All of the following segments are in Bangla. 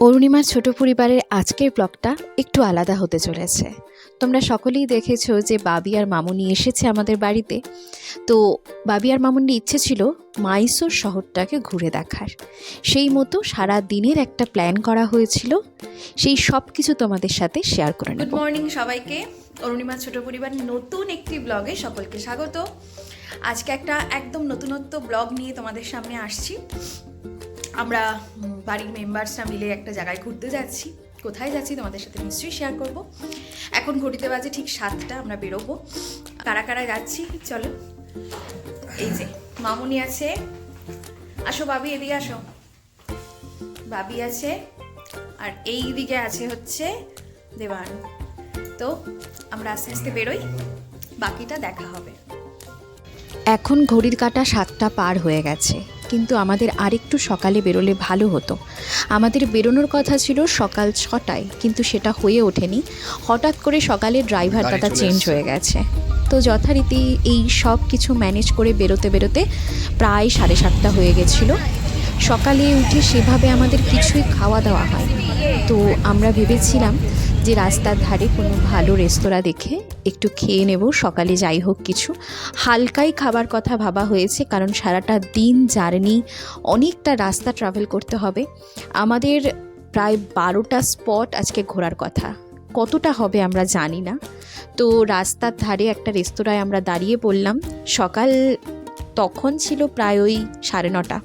অরুণিমার ছোট পরিবারের আজকের ব্লগটা একটু আলাদা হতে চলেছে। তোমরা সকলেই দেখেছ যে বাবি আর মামুনি এসেছে আমাদের বাড়িতে। তো বাবি আর মামুনির ইচ্ছে ছিল মাইসোর শহরটাকে ঘুরে দেখার। সেই মতো সারা দিনের একটা প্ল্যান করা হয়েছিল। সেই সব কিছু তোমাদের সাথে শেয়ার করে গুড মর্নিং সবাইকে। অরুণিমা ছোট পরিবার নতুন একটি ব্লগে সকলকে স্বাগত। আজকে একটা একদম নতুনত্ব ব্লগ নিয়ে তোমাদের সামনে আসছি। আমরা বাড়ির মেম্বার্সরা মিলে একটা জায়গায় ঘুরতে যাচ্ছি। কোথায় যাচ্ছি তোমাদের সাথে নিশ্চয়ই শেয়ার করব। এখন ঘড়িতে বাজে ঠিক সাতটা, আমরা বেরোবো। কারা কারা যাচ্ছি? চলো। এই যে, মামুনি আছে। আসো বাবি, এদিকে আসো। বাবি আছে, আর এই দিকে আছে হচ্ছে দেবান তো আমরা আস্তে আস্তে বেরোই। বাকিটা দেখা হবে। এখন ঘড়ির কাটা সাতটা পার হয়ে গেছে। কিন্তু আমাদের আরেকটু সকালে বেরোলে ভালো হতো। আমাদের বেরোনোর কথা ছিল সকাল ছটায় কিন্তু সেটা হয়ে ওঠেনি। হঠাৎ করে সকালে ড্রাইভার দাদা চেঞ্জ হয়ে গেছে। তো যথারীতি এই সব কিছু ম্যানেজ করে বেরোতে বেরোতে প্রায় সাড়ে সাতটা হয়ে গেছিল। সকালে উঠে সেভাবে আমাদের কিছুই খাওয়া দাওয়া হয় তো আমরা ভেবেছিলাম যে রাস্তার ধারে কোনো ভালো রেস্তোরাঁ দেখে একটু খেয়ে নেব, সকালে যাই হোক কিছু। হালকাই খাবার কথা ভাবা হয়েছে, কারণ সারাটা দিন জার্নি, অনেকটা রাস্তা ট্রাভেল করতে হবে। আমাদের প্রায় বারোটা স্পট আজকে ঘোরার কথা। কতটা হবে আমরা জানি না। তো রাস্তার ধারে একটা রেস্তোরাঁয় আমরা দাঁড়িয়ে পড়লাম। সকাল তখন ছিল প্রায় ওই সাড়ে নটা।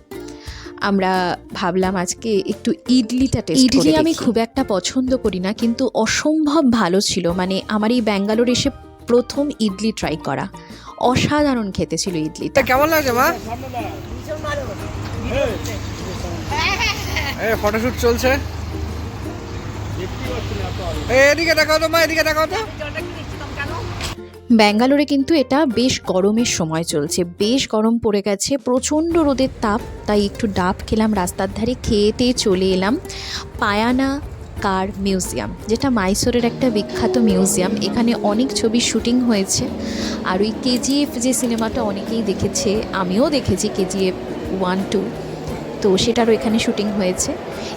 আমরা ভাবলাম আজকে একটু ইডলিটা টেস্ট ইডলি আমি খুব একটা পছন্দ করি না কিন্তু অসম্ভব ভালো ছিল। মানে আমার এই ব্যাঙ্গালোর এসে প্রথম ইডলি ট্রাই করা। অসাধারণ খেতে ছিল ইডলিটা। তা কেমন লাগে মা? ফটোশুট চলছে। এদিকে দেখাও তো মা এদিকে দেখাও তো। ব্যাঙ্গালোরে কিন্তু এটা বেশ গরমের সময় চলছে। বেশ গরম পড়ে গেছে প্রচণ্ড রোদের তাপ তাই একটু ডাব খেলাম রাস্তার ধারে খেয়েতে চলে এলাম। পায়ানা কার মিউজিয়াম যেটা মাইসোরের একটা বিখ্যাত মিউজিয়াম এখানে অনেক ছবির শুটিং হয়েছে। আর ওই কেজিএফ যে সিনেমাটা অনেকেই দেখেছে আমিও দেখেছি কেজিএফ ওয়ান টু তো সেটারও এখানে শুটিং হয়েছে।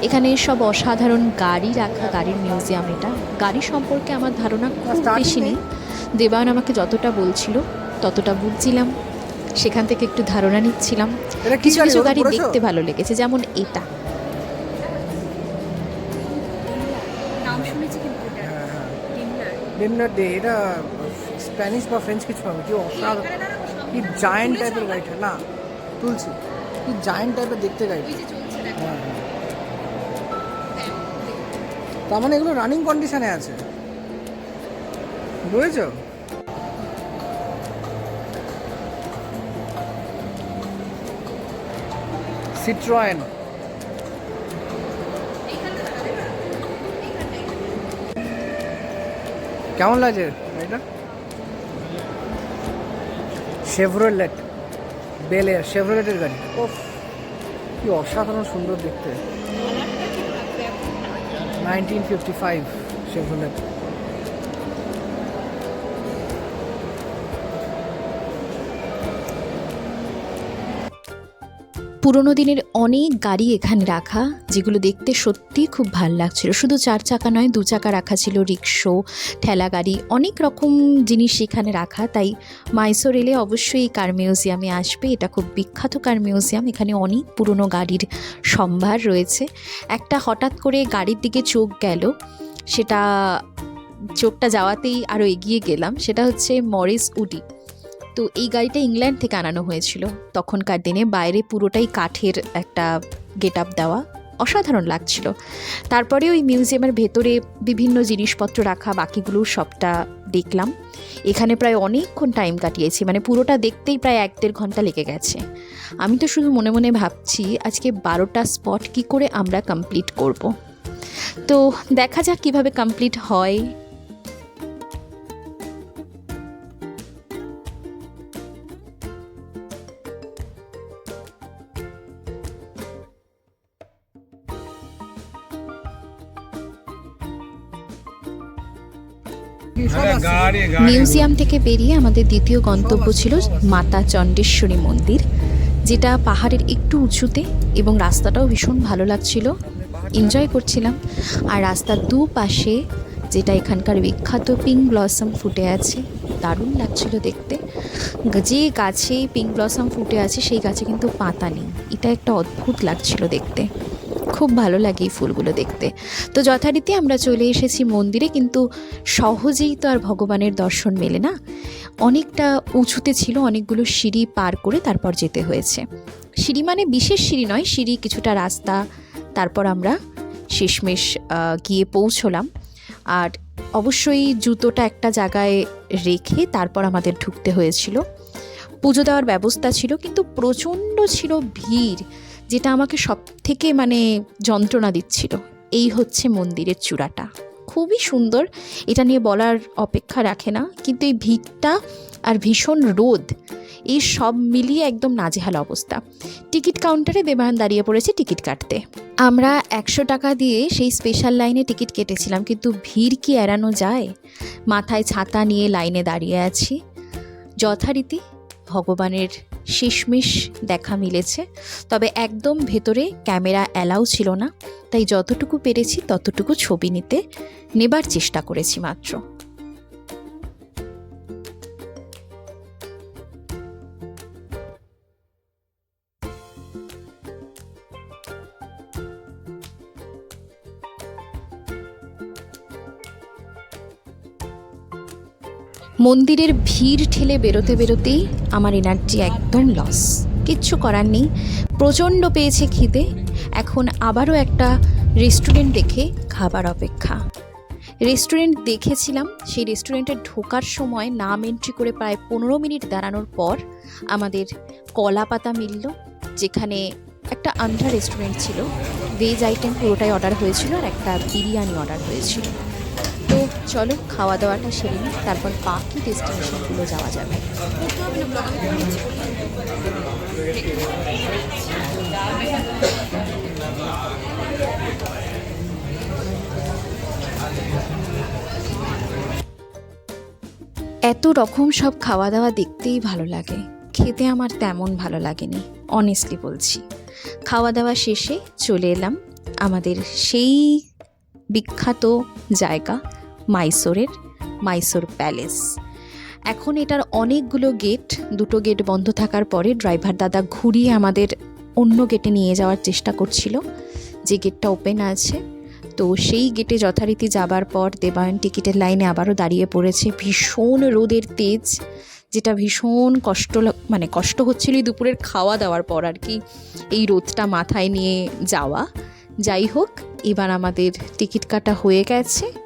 এখানে সব অসাধারণ গাড়ি রাখা গাড়ির মিউজিয়াম এটা। গাড়ি সম্পর্কে আমার ধারণা খুব বেশি নেই। দেবায়ন আমাকে যতটা বলছিল ততটা বুঝছিলাম। সেখান থেকে একটু ধারণা নিচ্ছিলাম। কিছু কিছু গাড়ি দেখতে ভালো লেগেছে যেমন এটা। নাম শুনেছি ডে এটা। স্প্যানিশ বা ফ্রেঞ্চ কিছু হবে কি অসাধারণ। কি জায়েন্ট টাইপের গাড়িটা না তুলছি। কি জায়েন্ট টাইপের দেখতে গাড়িটা। হ্যাঁ হ্যাঁ। তার মানে এগুলো রানিং কন্ডিশনে আছে। বুঝেছ সিট্রয়েন কেমন লাগছে গাড়িটা? শেভরোলেট বেলের শেভরোলেটের গাড়ি। ওফ কি অসাধারণ সুন্দর দেখতে। নাইনটিন ফিফটি ফাইভ শেভরোলেট পুরোনো দিনের অনেক গাড়ি এখানে রাখা, যেগুলো দেখতে সত্যিই খুব ভালো লাগছিল। শুধু চার চাকা নয়, দু চাকা রাখা ছিল রিক্সো ঠেলা গাড়ি, অনেক রকম জিনিস এখানে রাখা। তাই মাইসোর এলে অবশ্যই এই কার মিউজিয়ামে আসবে। এটা খুব বিখ্যাত কার মিউজিয়াম। এখানে অনেক পুরনো গাড়ির সম্ভার রয়েছে। একটা হঠাৎ করে গাড়ির দিকে চোখ গেল। সেটা, চোখটা যাওয়াতেই আরও এগিয়ে গেলাম। সেটা হচ্ছে মরিস উডি। তো এই গাড়িটা ইংল্যান্ড থেকে আনানো হয়েছিল। তখনকার দিনে বাইরে পুরোটাই কাঠের একটা গেট আপ দেওয়া অসাধারণ লাগছিল। তারপরে ওই মিউজিয়ামের ভেতরে বিভিন্ন জিনিসপত্র রাখা, বাকিগুলো সবটা দেখলাম। এখানে প্রায় অনেকক্ষণ টাইম কাটিয়েছি মানে পুরোটা দেখতেই প্রায় এক দেড় ঘণ্টা লেগে গেছে। আমি তো শুধু মনে মনে ভাবছি, আজকে বারোটা স্পট কি করে আমরা কমপ্লিট করব। তো দেখা যাক কীভাবে কমপ্লিট হয়। মিউজিয়াম থেকে বেরিয়ে আমাদের দ্বিতীয় গন্তব্য ছিল মাতা চণ্ডেশ্বরী মন্দির যেটা পাহাড়ের একটু উঁচুতে এবং রাস্তাটাও ভীষণ ভালো লাগছিল। এনজয় করছিলাম। আর রাস্তার দুপাশে যেটা এখানকার বিখ্যাত পিঙ্ক ব্লসম ফুটে আছে দারুণ লাগছিল দেখতে। যে গাছে পিঙ্ক ব্লসম ফুটে আছে সেই গাছে কিন্তু পাতা নেই। এটা একটা অদ্ভুত লাগছিল দেখতে। খুব ভালো লাগে এই ফুলগুলো দেখতে। তো যথারীতি আমরা চলে এসেছি মন্দিরে, কিন্তু সহজেই তো আর ভগবানের দর্শন মেলে না। অনেকটা উঁচুতে ছিল, অনেকগুলো সিঁড়ি পার করে তারপর যেতে হয়েছে। সিঁড়ি মানে বিশেষ সিঁড়ি নয়, সিঁড়ি কিছুটা রাস্তা, তারপর আমরা শেষমেশ গিয়ে পৌঁছলাম। আর অবশ্যই জুতোটা একটা জায়গায় রেখে তারপর আমাদের ঢুকতে হয়েছিল। পুজো দেওয়ার ব্যবস্থা ছিল, কিন্তু প্রচণ্ড ছিল ভিড়। যেটা আমাকে সব থেকে মানে যন্ত্রণা দিচ্ছিল। এই হচ্ছে মন্দিরের চূড়াটা। খুবই সুন্দর। এটা নিয়ে বলার অপেক্ষা রাখে না, কিন্তু এই ভিড়টা আর ভীষণ রোদ, এই সব মিলিয়ে একদম নাজেহাল অবস্থা। টিকিট কাউন্টারে দেবায়ন দাঁড়িয়ে পড়েছে টিকিট কাটতে। আমরা একশো টাকা দিয়ে সেই স্পেশাল লাইনে টিকিট কেটেছিলাম, কিন্তু ভিড় কি এড়ানো যায়? মাথায় ছাতা নিয়ে লাইনে দাঁড়িয়ে আছি। যথারীতি ভগবানের শেষমেশ দেখা মিলেছে। তবে একদম ভেতরে ক্যামেরা অ্যালাউ ছিল না। তাই যতটুকু পেরেছি ততটুকু ছবি নিতে নেবার চেষ্টা করেছি মাত্র। মন্দিরের ভিড় ঠেলে বেরোতে বেরোতেই আমার এনার্জি একদম লস কিচ্ছু করার নেই। প্রচণ্ড পেয়েছে খিদে। এখন আবারও একটা রেস্টুরেন্ট দেখে খাবার অপেক্ষা। রেস্টুরেন্ট দেখেছিলাম। সেই রেস্টুরেন্টে ঢোকার সময় নাম এন্ট্রি করে প্রায় পনেরো মিনিট দাঁড়ানোর পর আমাদের কলা পাতা মিলল, যেখানে একটা আন্ধ্রা রেস্টুরেন্ট ছিল। ভেজ আইটেম পুরোটাই অর্ডার হয়েছিল আর একটা বিরিয়ানি অর্ডার হয়েছিল। চলো খাওয়া দাওয়াটা সেরে নিই, তারপর বাকি ডেস্টিনেশনগুলো যাওয়া যাবে। এত রকম সব খাওয়া দাওয়া দেখতেই ভালো লাগে। খেতে আমার তেমন ভালো লাগেনি অনেস্টলি বলছি। খাওয়া দাওয়া শেষে চলে এলাম আমাদের সেই বিখ্যাত জায়গা মাইসোরের, মাইসোর প্যালেস। এখন এটার অনেকগুলো গেট, দুটো গেট বন্ধ থাকার পরে ড্রাইভার দাদা ঘুরিয়ে আমাদের অন্য গেটে নিয়ে যাওয়ার চেষ্টা করছিল। যে গেটটা ওপেন আছে, তো সেই গেটে যথারীতি যাবার পর দেবায়ন টিকিটের লাইনে আবারও দাঁড়িয়ে পড়েছে। ভীষণ রোদের তেজ, যেটা ভীষণ কষ্ট মানে কষ্ট হচ্ছিল দুপুরের খাওয়া দাওয়ার পর আর কি। এই রোদটা মাথায় নিয়ে যাওয়া। যাই হোক, এবার আমাদের টিকিট কাটা হয়ে গেছে।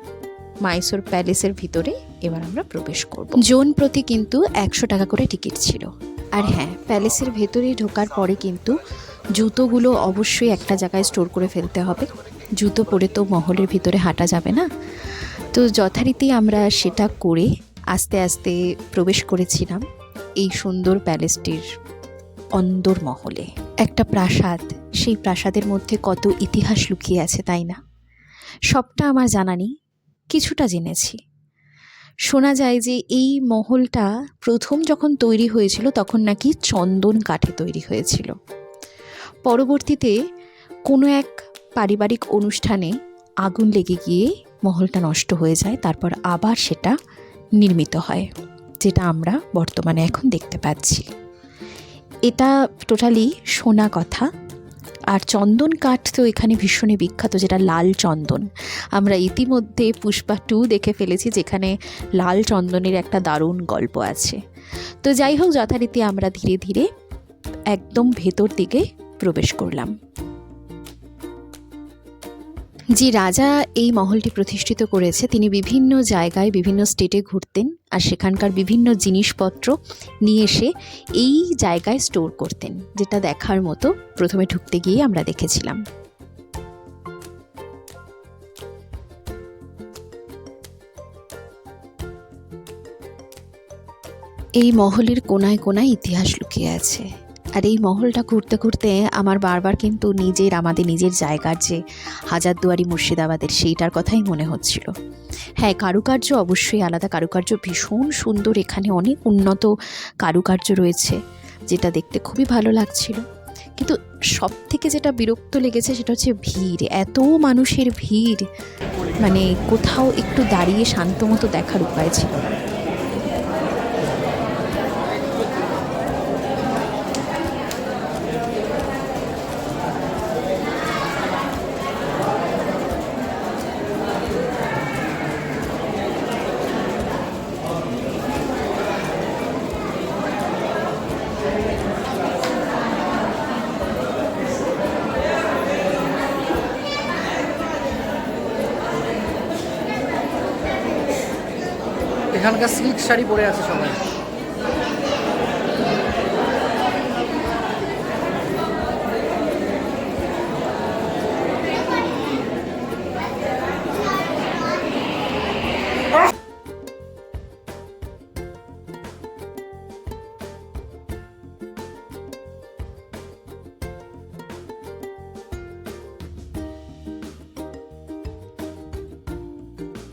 মাইসোর প্যালেসের ভিতরে এবার আমরা প্রবেশ করব। জোন প্রতি কিন্তু একশো টাকা করে টিকিট ছিল। আর হ্যাঁ প্যালেসের ভেতরে ঢোকার পরে কিন্তু জুতোগুলো অবশ্যই একটা জায়গায় স্টোর করে ফেলতে হবে। জুতো পরে তো মহলের ভিতরে হাঁটা যাবে না। তো যথারীতি আমরা সেটা করে আস্তে আস্তে প্রবেশ করেছিলাম এই সুন্দর প্যালেসটির অন্দর মহলে। একটা প্রাসাদ, সেই প্রাসাদের মধ্যে কত ইতিহাস লুকিয়ে আছে, তাই না? সবটা আমার জানা নেই। কিছুটা জেনেছি। শোনা যায় যে এই মহলটা প্রথম যখন তৈরি হয়েছিল তখন নাকি চন্দন কাঠে তৈরি হয়েছিল। পরবর্তীতে কোনো এক পারিবারিক অনুষ্ঠানে আগুন লেগে গিয়ে মহলটা নষ্ট হয়ে যায়, তারপর আবার সেটা নির্মিত হয়, যেটা আমরা বর্তমানে এখন দেখতে পাচ্ছি। এটা টোটালি শোনা কথা। আর চন্দন কাঠ তো এখানে ভীষণই বিখ্যাত, যেটা লাল চন্দন। আমরা ইতিমধ্যে পুষ্পা টু দেখে ফেলেছি, যেখানে লাল চন্দনের একটা দারুণ গল্প আছে। তো যাই হোক, যথারীতি আমরা ধীরে ধীরে একদম ভেতর দিকে প্রবেশ করলাম। যে রাজা এই মহলটি প্রতিষ্ঠিত করেছে। তিনি বিভিন্ন জায়গায়, বিভিন্ন স্টেটে ঘুরতেন আর সেখানকার বিভিন্ন জিনিসপত্র নিয়ে এসে এই জায়গায় স্টোর করতেন, যেটা দেখার মতো প্রথমে ঢুকতে গিয়ে আমরা দেখেছিলাম। এই মহলের কোনায় কোনায় ইতিহাস লুকিয়ে আছে। আর এই মহলটা ঘুরতে ঘুরতে আমার বারবার কিন্তু নিজের, আমাদের নিজের জায়গার যে হাজারদুয়ারি মুর্শিদাবাদের সেইটার কথাই মনে হচ্ছিল। হ্যাঁ কারুকার্য অবশ্যই আলাদা। কারুকার্য ভীষণ সুন্দর। এখানে অনেক উন্নত কারুকার্য রয়েছে, যেটা দেখতে খুবই ভালো লাগছিল। কিন্তু সব থেকে যেটা বিরক্ত লেগেছে সেটা হচ্ছে ভিড়। এত মানুষের ভিড়। মানে কোথাও একটু দাঁড়িয়ে শান্ত মতো দেখার উপায় ছিল না। এখানকার সিল্ক শাড়ি পরে আছে সবাই।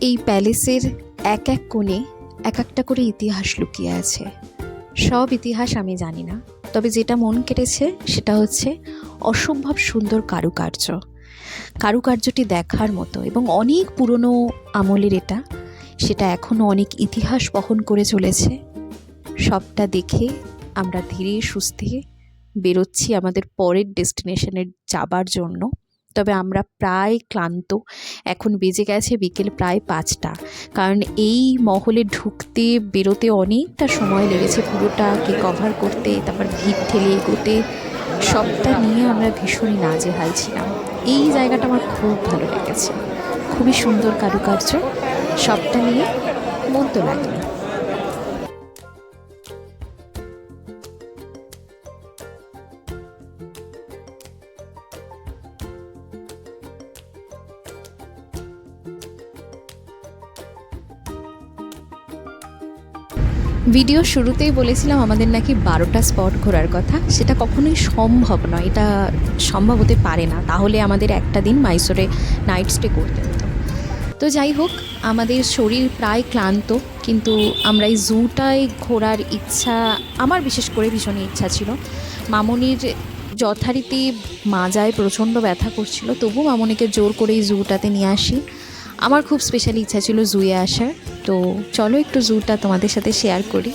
এই প্যালেসের এক এক কোণে এক একটা করে ইতিহাস লুকিয়ে আছে। সব ইতিহাস আমি জানি না, তবে যেটা মন কেটেছে সেটা হচ্ছে অসম্ভব সুন্দর কারুকার্য। কারুকার্যটি দেখার মতো এবং অনেক পুরনো আমলের এটা, সেটা এখনও অনেক ইতিহাস বহন করে চলেছে। সবটা দেখে আমরা ধীরে সুস্থে বেরোচ্ছি আমাদের পরের ডেস্টিনেশনে যাবার জন্য। তবে আমরা প্রায় ক্লান্ত। এখন বেজে গেছে বিকেল প্রায় পাঁচটা। কারণ এই মহলে ঢুকতে, বেরোতে অনেকটা সময় লেগেছে পুরোটাকে কভার করতে, তারপর ভিড় ঠেলে এগোতে। সবটা নিয়ে আমরা ভীষণই নাজেহাল ছিলাম। এই জায়গাটা আমার খুব ভালো লেগেছে। খুবই সুন্দর কারুকার্য। সবটা নিয়ে মন তো লাগল ভিডিও শুরুতেই বলেছিলাম আমাদের নাকি বারোটা স্পট ঘোরার কথা। সেটা কখনোই সম্ভব নয়। এটা সম্ভব হতে পারে না। তাহলে আমাদের একটা দিন মাইসোরে নাইট স্টে করতে হতো। তো যাই হোক, আমাদের শরীর প্রায় ক্লান্ত, কিন্তু আমরা এই জুটায় ঘোরার ইচ্ছা, আমার বিশেষ করে ভীষণই ইচ্ছা ছিল। মামনির যথারীতি মাজায় প্রচণ্ড ব্যথা করছিল তবু মামনিকে জোর করে এই জুটাতে নিয়ে আসি। আমার খুব স্পেশালি ইচ্ছা ছিল জুয়ে আসার, তো চলো একটু জুটা তোমাদের সাথে শেয়ার করি।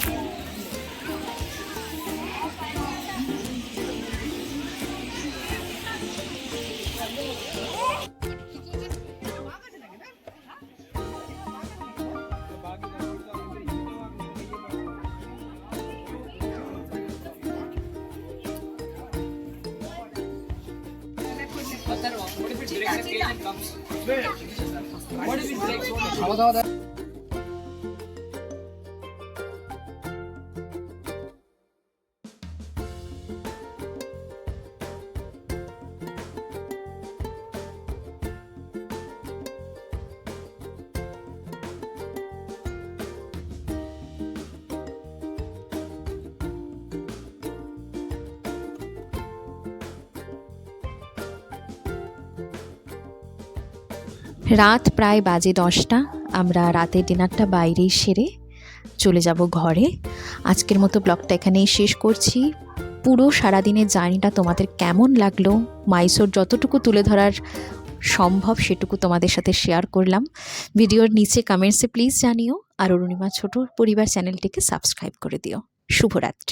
খাওয়া দাওয়া রাত প্রায় বাজে দশটা। আমরা রাতের ডিনারটা বাইরেই সেরে চলে যাব ঘরে। আজকের মতো ব্লগটা এখানেই শেষ করছি। পুরো সারাদিনের জার্নিটা তোমাদের কেমন লাগল? মাইসোর যতটুকু তুলে ধরার সম্ভব সেটুকু তোমাদের সাথে শেয়ার করলাম। ভিডিওর নিচে কমেন্টসে প্লিজ জানিও। আর অরুণিমা ছোট পরিবার চ্যানেলটিকে সাবস্ক্রাইব করে দিও। শুভরাত্রি।